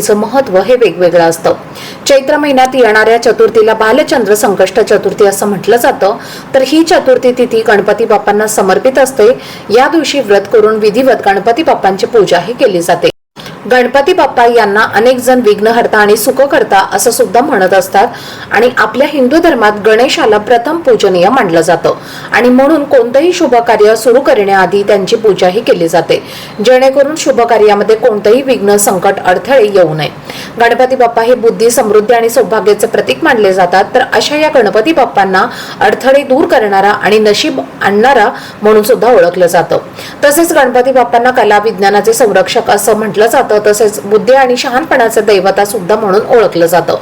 चतुर्थीचं महत्त्व हे वेगवेगळं असतं. चैत्र महिन्यात येणाऱ्या चतुर्थीला बालचंद्र संकष्ट चतुर्थी असं म्हटलं जातं. तर ही चतुर्थी तिथी गणपती बाप्पांना समर्पित असते. या दिवशी व्रत करून विधिवत गणपती बाप्पांची पूजाही केली जाते. गणपती बाप्पा यांना अनेक जण विघ्नहर्ता आणि सुखकर्ता असं सुद्धा म्हणत असतात. आणि आपल्या हिंदू धर्मात गणेशाला प्रथम पूजनीय मानलं जातं. आणि म्हणून कोणतंही शुभ कार्य सुरू करण्याआधी त्यांची पूजाही केली जाते. जेणेकरून शुभ कार्यामध्ये कोणतंही विघ्न संकट अडथळे येऊ नये. गणपती बाप्पा हे बुद्धी समृद्धी आणि सौभाग्याचे प्रतीक मानले जातात. तर अशा या गणपती बाप्पांना अडथळे दूर करणारा आणि नशीब आणणारा म्हणून सुद्धा ओळखलं जातं. तसेच गणपती बाप्पांना कला विज्ञानाचे संरक्षक असं म्हटलं जातं. तसेच बुद्धी आणि शहाणपणाचं दैवता सुद्धा म्हणून ओळखलं जातं.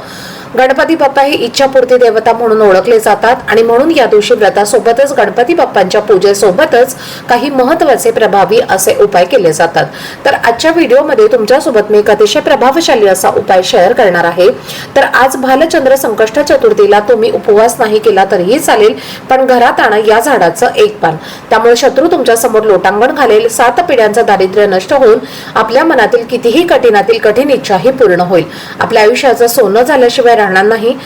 गणपती बाप्पा हे इच्छापूर्ती देवता म्हणून ओळखले जातात आणि म्हणून या दिवशी व्रतासोबतच गणपती बाप्पांच्या पूजेसोबतच काही महत्त्वाचे प्रभावी असे उपाय केले जातात. तर आजच्या व्हिडिओमध्ये तुमच्यासोबत मी एक अतिशय प्रभावशाली असा उपाय शेअर करणार आहे. तर आज भालचंद्र संकष्ट चतुर्थीला तुम्ही उपवास नाही केला तरीही चालेल पण घरात आणा या झाडाचं एक पान. त्यामुळे शत्रू तुमच्यासमोर लोटांगण घालेल सात पिढ्यांचं दारिद्र्य नष्ट होऊन आपल्या मनातील कितीही कठीणातील कठीण इच्छाही पूर्ण होईल. आपल्या आयुष्याचं सोनं झाल्याशिवाय राहणार नाही.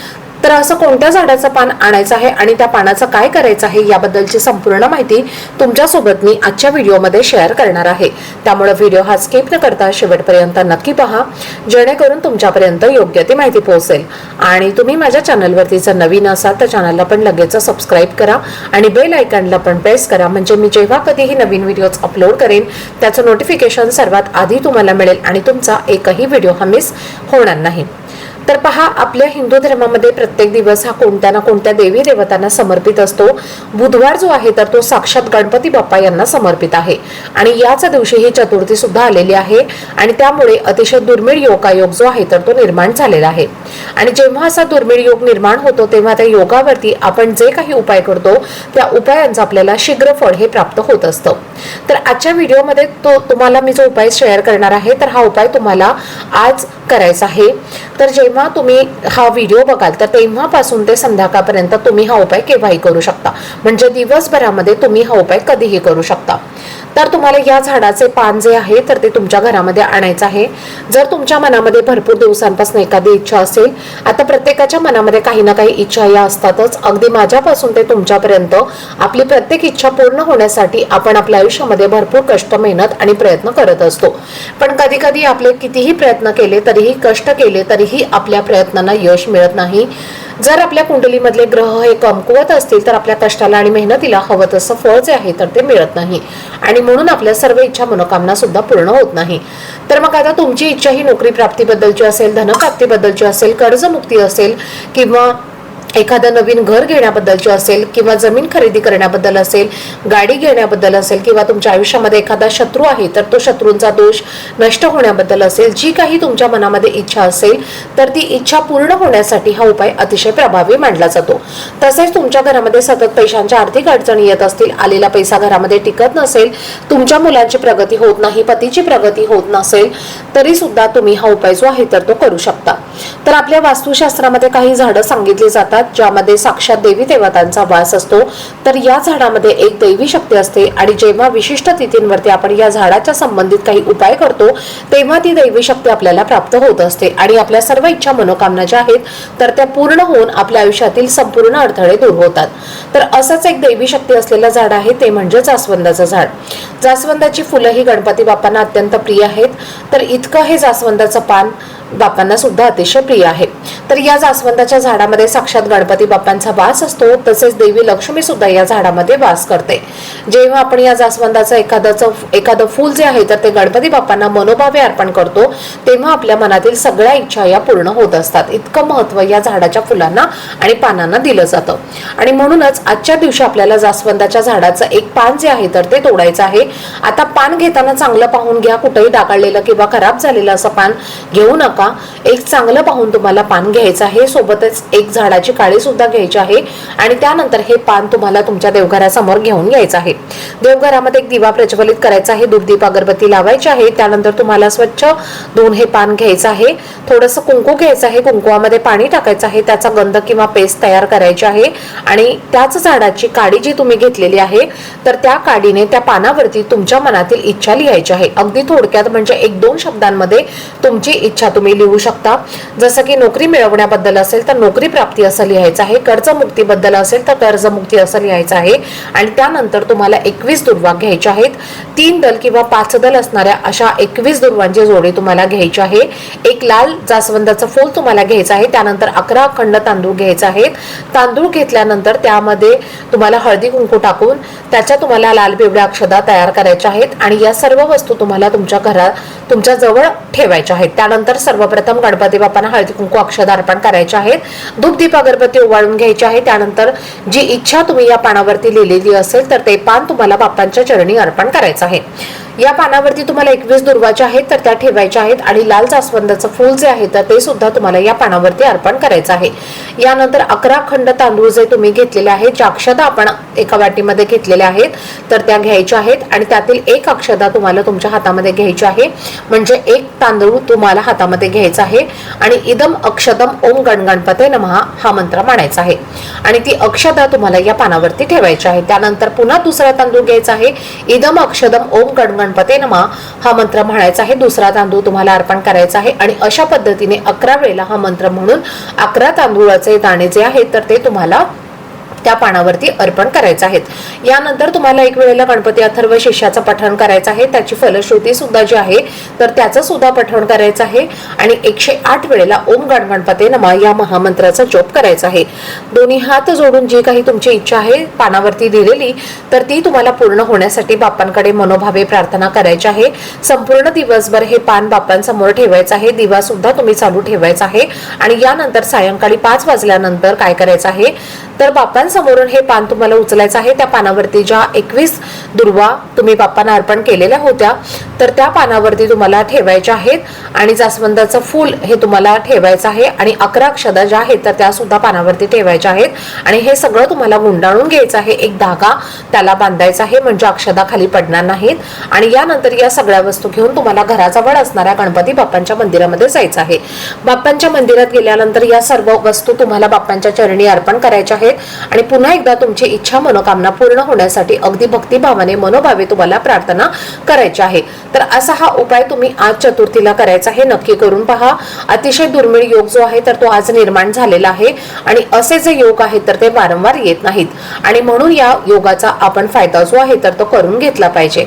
तर असं कोणत्या झाडाचं पान आणायचं आहे आणि त्या पानाचं काय करायचं आहे याबद्दलची संपूर्ण माहिती तुमच्यासोबत मी आजच्या व्हिडिओमध्ये शेअर करणार आहे. त्यामुळे व्हिडिओ हा स्किप न करता शेवटपर्यंत नक्की पहा. जेणेकरून तुमच्यापर्यंत योग्य ती माहिती पोहोचेल. आणि तुम्ही माझ्या चॅनलवरती जर नवीन असाल तर चॅनलला पण लगेच सबस्क्राईब करा आणि बेल आयकॉनला पण प्रेस करा. म्हणजे मी जेव्हा कधीही नवीन व्हिडिओज अपलोड करेन त्याचं नोटिफिकेशन सर्वात आधी तुम्हाला मिळेल आणि तुमचा एकही व्हिडिओ हा मिस होणार नाही. तर पहा आपल्या हिंदू धर्मामध्ये प्रत्येक दिवस हा कोणत्या ना कोणत्या देवी देवतांना समर्पित असतो. बुधवार जो आहे तर तो साक्षात गणपती बाप्पा यांना समर्पित आहे. आणि याच दिवशी ही चतुर्थी सुद्धा आलेली आहे. आणि त्यामुळे अतिशय दुर्मिळ योगायोग जो आहे तर तो निर्माण झालेला आहे. आणि जेव्हा असा दुर्मिळ योग निर्माण होतो तेव्हा त्या योगावरती आपण जे काही उपाय करतो त्या उपायांचं आपल्याला शीघ्र फळ हे प्राप्त होत असतं. तर आजच्या व्हिडिओमध्ये तो तुम्हाला मी जो उपाय शेअर करणार आहे तर हा उपाय तुम्हाला आज करायचा आहे. तर जेव्हा तुम्ही हा व्हिडिओ बघाल तर तेव्हापासून ते संध्याकाळपर्यंत तुम्ही हा उपाय केव्हाही करू शकता. म्हणजे दिवसभरामध्ये तुम्ही हा उपाय कधीही करू शकता. तर तुम्हाला या झाडाचे पान जे आहे तर ते तुमच्या घरामध्ये आणायचं आहे. जर तुमच्या मनामध्ये भरपूर दिवसांपासून एखादी इच्छा असेल आता प्रत्येकाच्या मनामध्ये काही ना काही इच्छा या असतातच. अगदी माझ्यापासून ते तुमच्यापर्यंत आपली प्रत्येक इच्छा पूर्ण होण्यासाठी आपण आपल्या आयुष्यामध्ये भरपूर कष्ट मेहनत आणि प्रयत्न करत असतो. पण कधी कधी आपले कितीही प्रयत्न केले तरीही कष्ट केले तरीही आपल्या प्रयत्नांना यश मिळत नाही. जर आपल्या कुंडलीमधले ग्रह हे कमकुवत असतील तर आपल्या कष्टाला आणि मेहनतीला हवं तसं फळ जे आहे तर ते मिळत नाही. आणि म्हणून आपल्या सर्व इच्छा मनोकामना सुद्धा पूर्ण होत नाही. तर मग आता तुमची इच्छा ही नोकरी प्राप्तीबद्दलची असेल धनप्राप्तीबद्दलची असेल कर्जमुक्ती असेल किंवा एखादं नवीन घर घेण्याबद्दलची असेल किंवा जमीन खरेदी करण्याबद्दल असेल गाडी घेण्याबद्दल असेल किंवा तुमच्या आयुष्यामध्ये एखादा शत्रू आहे तर तो शत्रूंचा दोष नष्ट होण्याबद्दल असेल जी काही तुमच्या मनामध्ये इच्छा असेल तर ती इच्छा पूर्ण होण्यासाठी हा उपाय अतिशय प्रभावी मानला जातो. तसेच तुमच्या घरामध्ये सतत पैशांच्या आर्थिक अडचणी येत असतील आलेला पैसा घरामध्ये टिकत नसेल तुमच्या मुलांची प्रगती होत नाही पतीची प्रगती होत नसेल तरी सुद्धा तुम्ही हा उपाय जो आहे तर तो करू शकता. तर आपल्या वास्तुशास्त्रामध्ये काही झाडं सांगितली जातात ज्यामध्ये साक्षात देवी देवतांचा वास असतो. तर या झाडामध्ये एक दैवी शक्ती असते आणि जेव्हा विशिष्ट तिथींवरती आपण या झाडाच्या संबंधित काही उपाय करतो तेव्हा ती दैवी शक्ती आपल्याला प्राप्त होत असते. आणि आपल्या सर्व इच्छा मनोकामना ज्या आहेत तर त्या पूर्ण होऊन आपल्या आयुष्यातील संपूर्ण अडथळे दूर होतात. तर असंच एक दैवी शक्ती असलेलं झाड आहे ते म्हणजे जास्वंदाचं झाड. जास्वंदाची फुलं ही गणपती बाप्पांना अत्यंत प्रिय आहेत. तर इतकं हे जास्वंदाचं पान बाप्पांना सुद्धा अतिशय प्रिय आहे. तर या जास्वंदाच्या झाडामध्ये साक्षात गणपती बाप्पांचा वास असतो तसेच देवी लक्ष्मी सुद्धा या झाडामध्ये वास करते. जेव्हा आपण या जास्वंदाचं एखादं एखादं फूल जे आहे तर ते गणपती बाप्पांना मनोभावे अर्पण करतो तेव्हा आपल्या मनातील सगळ्या इच्छा या पूर्ण होत असतात. इतकं महत्त्व या झाडाच्या फुलांना आणि पानांना दिलं जातं. आणि म्हणूनच आजच्या दिवशी आपल्याला जास्वंदाच्या झाडाचं एक पान जे आहे तर ते तोडायचं आहे. आता पान घेताना चांगलं पाहून घ्या कुठेही डागाळलेलं किंवा खराब झालेलं असं पान घेऊ नका. नका. एक चांगलं पाहून तुम्हाला पान घ्यायचं आहे. सोबतच एक झाडाची काळी सुद्धा घ्यायची आहे. आणि त्यानंतर हे पान तुम्हाला तुमच्या देवघरासमोर घेऊन यायचं आहे. देवघरामध्ये एक दिवा प्रज्वलित करायचा आहे. दुर्दीप अगरबत्ती लावायची आहे. त्यानंतर तुम्हाला स्वच्छ दोन हे पान घ्यायचं आहे. थोडंसं कुंकू घ्यायचं आहे. कुंकुवामध्ये पाणी टाकायचं आहे. त्याचा गंध किंवा पेस्ट तयार करायची आहे. आणि त्याच झाडाची काडी जी तुम्ही घेतलेली आहे तर त्या काडीने त्या पानावरती तुमच्या मनातील इच्छा लिहायची आहे. अगदी थोडक्यात म्हणजे एक दोन शब्दांमध्ये तुमची इच्छा तुम्ही लिहू शकता. जसं की नोकरी मिळवण्याबद्दल असेल तर नोकरी प्राप्ती असं लिहायचं आहे. कर्जमुक्तीबद्दल असेल तर कर्जमुक्ती असं लिहायचं आहे. आणि त्यानंतर तुम्हाला एकवीस दुर्वा घ्यायचे आहेत. तीन दल किंवा पाच दल असणाऱ्या अशा एकवीस दुर्वांची जोडी तुम्हाला घ्यायची आहे. एक लाल जास्वंदाचं फूल तुम्हाला घ्यायचं आहे. त्यानंतर अकरा अखंड तांदूळ घ्यायचे आहेत. तांदूळ घेतल्यानंतर त्यामध्ये तुम्हाला हळदी कुंकू टाकून त्याच्या तुम्हाला लाल पिवळ्या अक्षदा तयार करायच्या आहेत. आणि या सर्व वस्तू तुम्हाला तुमच्या घरात तुमच्या जवळ ठेवायच्या आहेत. त्यानंतर सर्व सर्वप्रथम गणपती बाप्पांना हळदी कुंकू अक्षदा अर्पण करायचे आहेत. धूपदीप अगरबत्ती ओवाळून घ्यायची आहे त्यानंतर जी इच्छा तुम्ही या पानावरती लिहिलेली असेल तर ते पान तुम्हाला बाप्पांच्या चरणी अर्पण करायचं आहे. या पानावरती तुम्हाला एकवीस दुर्वाच्या आहेत तर त्या ठेवायच्या आहेत आणि लाल जास्वंदाचं फूल जे आहे तर ते सुद्धा तुम्हाला या पानावरती अर्पण करायचं आहे. यानंतर अकरा खंड तांदूळ जे तुम्ही घेतलेले आहेत ज्या अक्षदा आपण एका वाटीमध्ये घेतलेल्या आहेत तर त्या घ्यायच्या आहेत आणि त्यातील एक अक्षदा तुम्हाला तुमच्या हातामध्ये घ्यायची आहे. म्हणजे एक तांदूळ तुम्हाला हातामध्ये घ्यायचा आहे आणि इदम अक्षदम ओम गणगणपते नमहा हा मंत्र म्हणायचा आहे. आणि ती अक्षदा तुम्हाला या पानावरती ठेवायची आहे. त्यानंतर पुन्हा दुसरा तांदूळ घ्यायचा आहे. इदम अक्षदम ओम गणगण गणगणपते नमा हा मंत्र म्हणायचा आहे. दुसरा तांदूळ तुम्हाला अर्पण करायचा आहे. आणि अशा पद्धतीने अकरा वेळेला हा मंत्र म्हणून अकरा तांदूळाचे दाणे जे आहेत तर ते तुम्हाला त्या पानावरती अर्पण करायचं आहेत. यानंतर तुम्हाला एक वेळेला गणपती अथर्व शिष्याचं पठण करायचं आहे. त्याची फलश्रुती सुद्धा जी आहे तर त्याचं सुद्धा पठण करायचं आहे. आणि एकशे आठ वेळेला ओम गण गणपते नमा या महामंत्राचा जप करायचा आहे. दोन्ही हात जोडून जी काही तुमची इच्छा आहे पानावरती दिलेली तर ती तुम्हाला पूर्ण होण्यासाठी बापांकडे मनोभावे प्रार्थना करायची आहे. संपूर्ण दिवसभर हे पान बापांसमोर ठेवायचं आहे. दिवा सुद्धा तुम्ही चालू ठेवायचा आहे. आणि यानंतर सायंकाळी पाच वाजल्यानंतर काय करायचं आहे? तर बापां बाप्पांसमोरून हे पान तुम्हाला उचलायचं आहे. त्या पानावरती ज्या एकवीस दुर्वा तुम्ही बाप्पांना अर्पण केलेल्या होत्या तर त्या पानावरती तुम्हाला ठेवायच्या आहेत आणि जास्वंदाचं फूल हे तुम्हाला ठेवायचं आहे आणि अकरा अक्षदा ज्या आहेत तर त्या सुद्धा पानावरती ठेवायच्या आहेत. आणि हे सगळं तुम्हाला गुंडाळून घ्यायचं आहे. एक धागा त्याला बांधायचा आहे म्हणजे अक्षदा खाली पडणार नाहीत. आणि यानंतर या सगळ्या वस्तू घेऊन तुम्हाला घराजवळ असणाऱ्या गणपती बाप्पांच्या मंदिरामध्ये जायचं आहे. बाप्पांच्या मंदिरात गेल्यानंतर या सर्व वस्तू तुम्हाला बाप्पांच्या चरणी अर्पण करायच्या आहेत. आणि पुन्हा एकदा तुमची इच्छा मनोकामना पूर्ण होण्यासाठी अगदी भक्तिभावाने मनोभावे तुम्हाला प्रार्थना करायची आहे. तर असा हा उपाय तुम्ही आज चतुर्थीला करायचा आहे. नक्की करून पहा. अतिशय दुर्मिळ योग जो आहे तर तो आज निर्माण झालेला आहे. आणि असे जे योग आहेत तर ते वारंवार येत नाहीत. आणि म्हणून या योगाचा आपण फायदा जो आहे तर तो करून घेतला पाहिजे.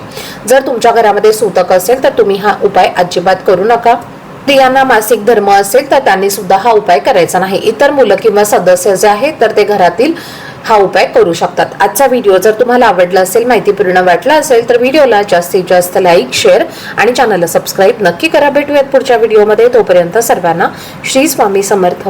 जर तुमच्या घरामध्ये सूतक असेल तर तुम्ही हा उपाय अजिबात करू नका. स्त्रियांना मासिक धर्म असेल तर त्यांनी सुद्धा हा उपाय करायचा नाही. इतर मुलं किंवा सदस्य जे आहेत तर ते घरातील हा उपाय करू शकतात. आजचा व्हिडिओ जर तुम्हाला आवडला असेल माहितीपूर्ण वाटला असेल तर व्हिडिओला जास्तीत जास्त लाईक शेअर आणि चॅनलला सबस्क्राईब नक्की करा. भेटूयात पुढच्या व्हिडिओमध्ये. तोपर्यंत सर्वांना श्री स्वामी समर्थ.